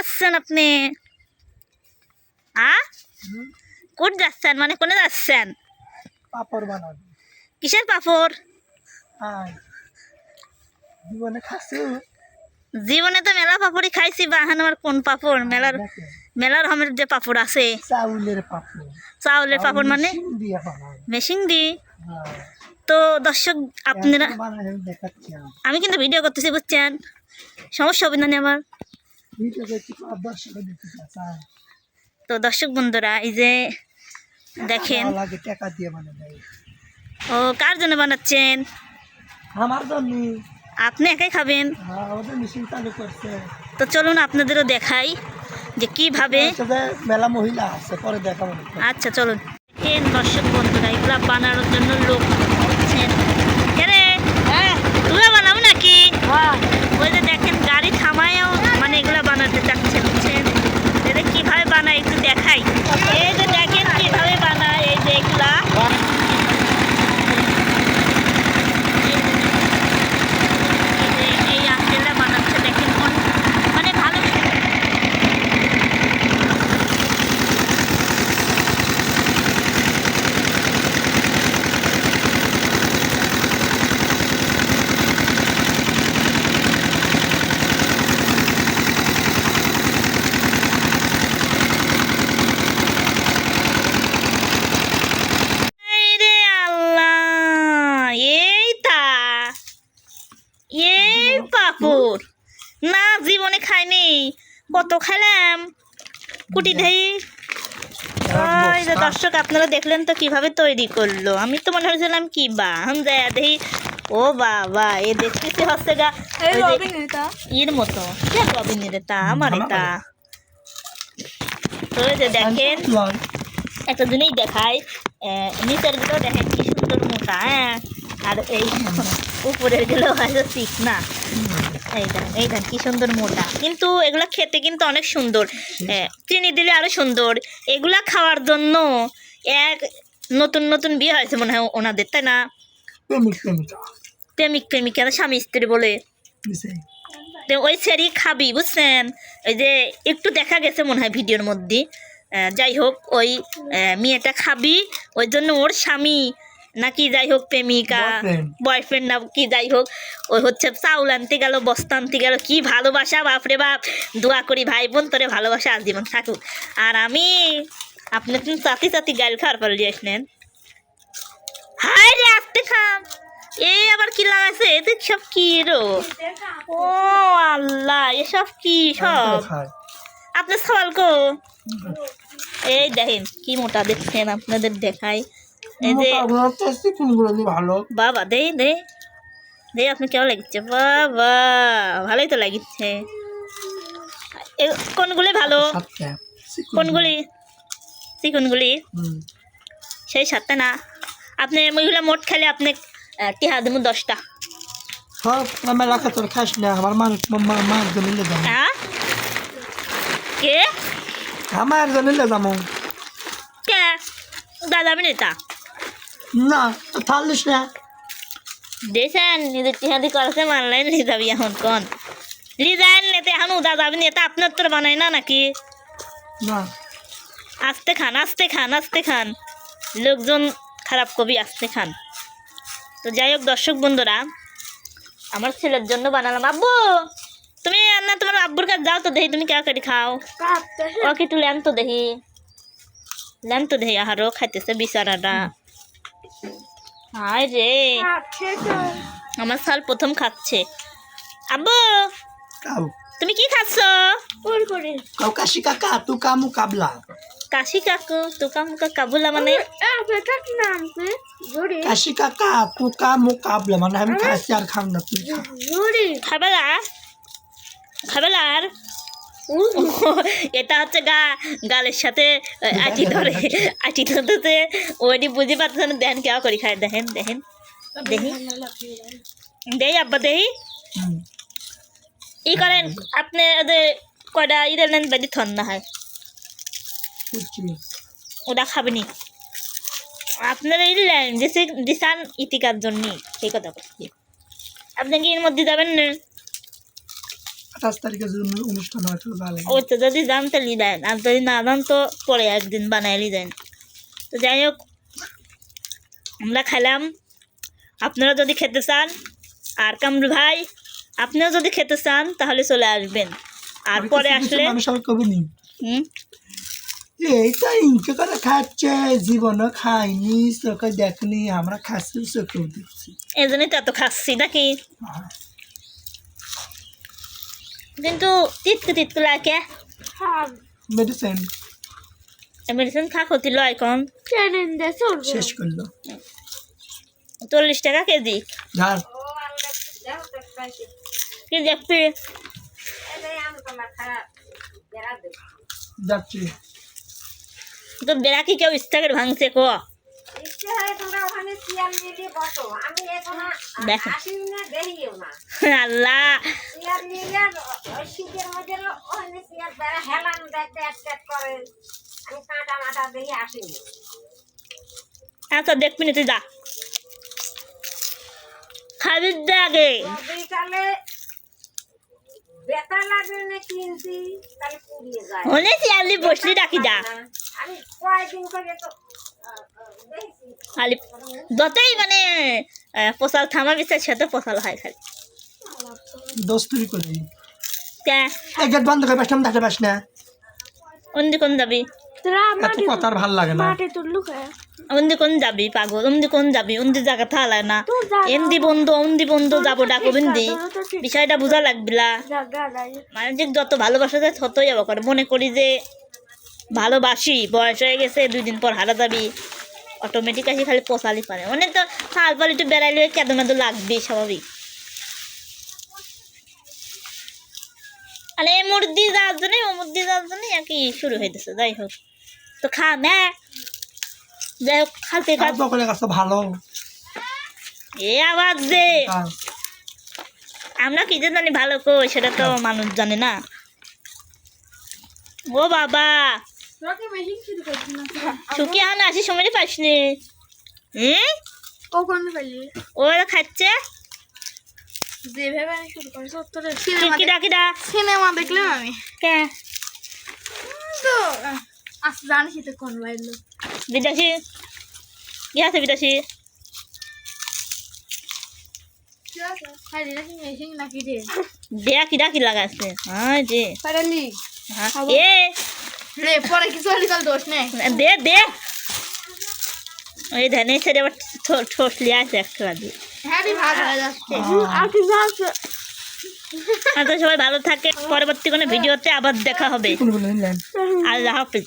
যাচ্ছেন আপনি? আ? কোন যাচ্ছেন? মানে কোনে যাচ্ছেন? পাপড় বানাবি। কিসের পাপড়? জীবনে খাসু। জীবনে তো মেলা পাপড়ই খাইছি বাহান আমার কোন পাপড়? মেলার মেলার রকমের যে পাপড় আছে। চাউলের পাপড়। চাউলের পাপড় মানে? মেশিন দি হ্যাঁ। তো দর্শক আপনারা আমি। কিন্তু ভিডিও করতেছি বুঝছেন? সমস্যা হবে না আমার? তো দর্শক বন্ধুরা এই যে দেখেন। ও কার জন্য বানাচ্ছেন? আমার জন্য। আপনি একাই খাবেন? হ্যাঁ তো চলুন আপনাদেরও দেখাই যে কীভাবে মেলা মহিলা আছে পরে দেখাবো। আচ্ছা চলুন। দেখেন দর্শক বন্ধুরা এগুলা বানানোর জন্য লোক হচ্ছেন রে তুলা বানাবো নাকি? ওই যে দেখেন গাড়ি থামায়ও এগুলা বানাতে চাচ্ছে বুঝছেন? এটা কীভাবে বানায় একটু দেখাই। এই যে দেখেন কীভাবে বানায় এই যে এগুলা এই যে এই আঙ্কেলরা বানাচ্ছে দেখেন কোন মানে ভালো এই রে আল্লাহ এই তা এই পাপড় না জীবনে খাইনি। কত খেলাম কুটি ওই যে দর্শক আপনারা দেখলেন তো কীভাবে তৈরি করল। আমি তো মনে হয়েছিলাম কি বা দেয়া দেখি ও বাবা এ দেখতেছি হচ্ছে গা ইয়ের মতো। কে রবিনের তা আমার এটা। তো ওই যে দেখেন। একটা জিনিস দেখায় নিচেরগুলো দেখেন কি সুন্দর মোটা হ্যাঁ। আর এই উপরেরগুলো হয়তো ঠিক না। এই দেখেন এই দেখেন কি সুন্দর মোটা। কিন্তু এগুলা খেতে কিন্তু অনেক সুন্দর। চিনি দিলে আরও সুন্দর। এগুলা খাওয়ার জন্য এক নতুন নতুন বিয়ে হয়েছে মনে হয় ওনাদের তাই না? প্রেমিক প্রেমিকা। প্রেমিক প্রেমিকা স্বামী স্ত্রী বলে। তো ওই সেরি খাবি বুঝছেন? ওই যে একটু দেখা গেছে মনে হয় ভিডিওর মধ্যে। যাই হোক ওই মেয়েটা খাবি ওই জন্য ওর স্বামী নাকি যাই হোক প্রেমিকা বয়ফ্রেন্ড না কি যাই হোক ওই হচ্ছে চাউল আনতে গেল বস্তা আনতে গেল কি ভালোবাসা বাপরে বাপ। দোয়া করি ভাই বোন তোরে ভালোবাসা আজীবন থাকুক। আর আমি আপনি তুমি চাতি চাতি গাল খাওয়ার পর দিয়ে আসলেন। হাই রে আসতে খাম এই আবার কি লাগাইছে? এতে সব কি রো? ও আল্লাহ এসব কি সব? খায়। আপনার সওয়াল কো? এই দেখেন কি মোটা দেখছেন আপনাদের দেখাই। এই যে ভালো। বাবা দে দে। দে আপনি কেমন লাগছে? বাবা ভালোই তো লাগিচ্ছে এ কোনগুলি ভালো। কোনগুলি? চিকনগুলি। সেই সাতটা না। আপনি ওইগুলো মোট খেলে আপনি আহ, টিহা দেবো দশটা। সব আমার রাখা তোর খাস না। আমার মার যাব। কে? আমার যাব। কে? দাদা আমি নেতা। না তো থালিস না। দেখেন নিজের টিহাদি করেছে মানলেন নিয়ে যাবি এখন কোন? লিজাইন নেতে এখন উদা যাবি নেতা আপনার তোর বানাই না নাকি? না। আস্তে খান আস্তে খান আস্তে খান। লোকজন খারাপ কবি আস্তে খান। তো যাই হোক দর্শক বন্ধুরা আমার ছেলের জন্য বানালাম। আব্বু তুমি না তোমার আব্বুর কাছে যাও তো দেখি তুমি কে কেটে খাও? ওকে একটু ল্যান তো দেখি। ল্যান তো দেখি আহারও খাইতেছে বিচারাটা হায় রে। আমার সাল প্রথম খাচ্ছে। আব্বু তুমি কি খাচ্ছ? কাউ কাশি কাকা তু কামু কাবলা কাশি কাকু তোকা মুকা কাবুলা মানে? কাশি কাকা তু কামু কাবলা মানে আমি আর খাম না তুই খা খাবেলা খাবেলা আর? এটা হচ্ছে গা গালের সাথে আটি ধরে আটি ধরতে ওইটি পারতেছে না দেখেন কেমন করি খায় দেখেন দেখেন দেখি। দেই আব্বা দেহি ই করেন আপনি ওদের কয়টা ইদের নেন বেদি থন না হয়। ওটা খাবেনি আপনারা ইলেন দিছে দিসান ইতিকার জন্য সেই কথা বলছি। আপনি কি এর মধ্যে যাবেন না? আঠাশ তারিখে যে অনু- অনুষ্ঠান হয়। ওই তো যদি তাহলে দেন আর যদি না তো পরে একদিন বানাইলি দেন তো যাই হোক আমরা খেলাম। আপনারা যদি খেতে চান আর কামরু ভাই আপনিও যদি খেতে চান তাহলে চলে আসবেন। আর পরে আসলে হুম? এইটা ইনকে করে খাচ্ছে জীবনও খাইনি চোখে দেখনি আমরা খাচ্ছি চোখেও দেখছি। এই জন্যই তো এত খাচ্ছি নাকি? কিন্তু তিতকু তিতকু লাগে। মেডিসিন মেডিসিন খা ক্ষতি লয় কম। শেষ করল। চল্লিশ টাকা কেজি। কি দেখবি যাচ্ছি। তো বেড়া কি কেউ ইস্তাকের ভাঙছে কো। আল্লাহ। আচ্ছা দেখবি না তুই যা। খাবি আগে। শিয়ালি বসলি রাখি যা। আমি কয়েকদিন করে তো খালি যতই মানে পোশাল থামা বিচার সাথে পোশাল হয় খালি। দোস্তুরি করে কে এই গেট বন্ধ করে পাসলাম দেখতে পাস না? অন্দি কোন যাবি? কথা আর ভালো লাগে না? অন্দি কোন যাবি পাগল? অন্দি কোন যাবি? অন্দি জায়গা থালায় না? এমদি বন্ধু অন্দি বন্ধু যাব ডাকো বিন্দি বিষয়টা বোঝা লাগবিলা? মানে যে যত ভালোবাসা যায় ততই যাব করে মনে করি যে ভালোবাসি বয়স হয়ে গেছে দুই দিন পর হারা যাবি। অটোমেটিক আসি খালি পোষালি পারে। অনেক তো ফাল পাল একটু বেড়াইলে কেঁদো মেদো লাগবে স্বাভাবিক। আরে মুরদি যাওয়ার জন্য ও মুরদি যাওয়ার জন্য একই শুরু হইতেছে যাই হোক। তো খা ম্যা যাই হোক খাতে খা। খাওয়া করে কাছে ভালো। এ আওয়াজ দে। হ্যাঁ। আমরা কি যে জানি ভালো কই সেটা তো মানুষ জানে না। ও বাবা! সুকি এখন আসি সময় পাসনি হুম? ওরা খাচ্ছে? যেভাবে আমি শুরু করেছি উত্তরে কিরা কিরা সিনেমা দেখলাম আমি। কে? তো আজ জানিস তো কোন বাইর লোক? বিদেশি কি আছে বিদেশি হ্যাঁ দেয়া কিরা কি হ্যাঁ যে পারালি। হ্যাঁ, এ রে পরে কিছু হলে তাহলে দোষ নেই। দে দে। ওই ধানে ছেড়ে আবার ঠো- লিয়ে আছে একটা দিয়ে হ্যাঁ রে হয়ে যাচ্ছে। আর তো সবাই ভালো থাকে পরবর্তী কোনো ভিডিওতে আবার দেখা হবে। আল্লাহ হাফিজ।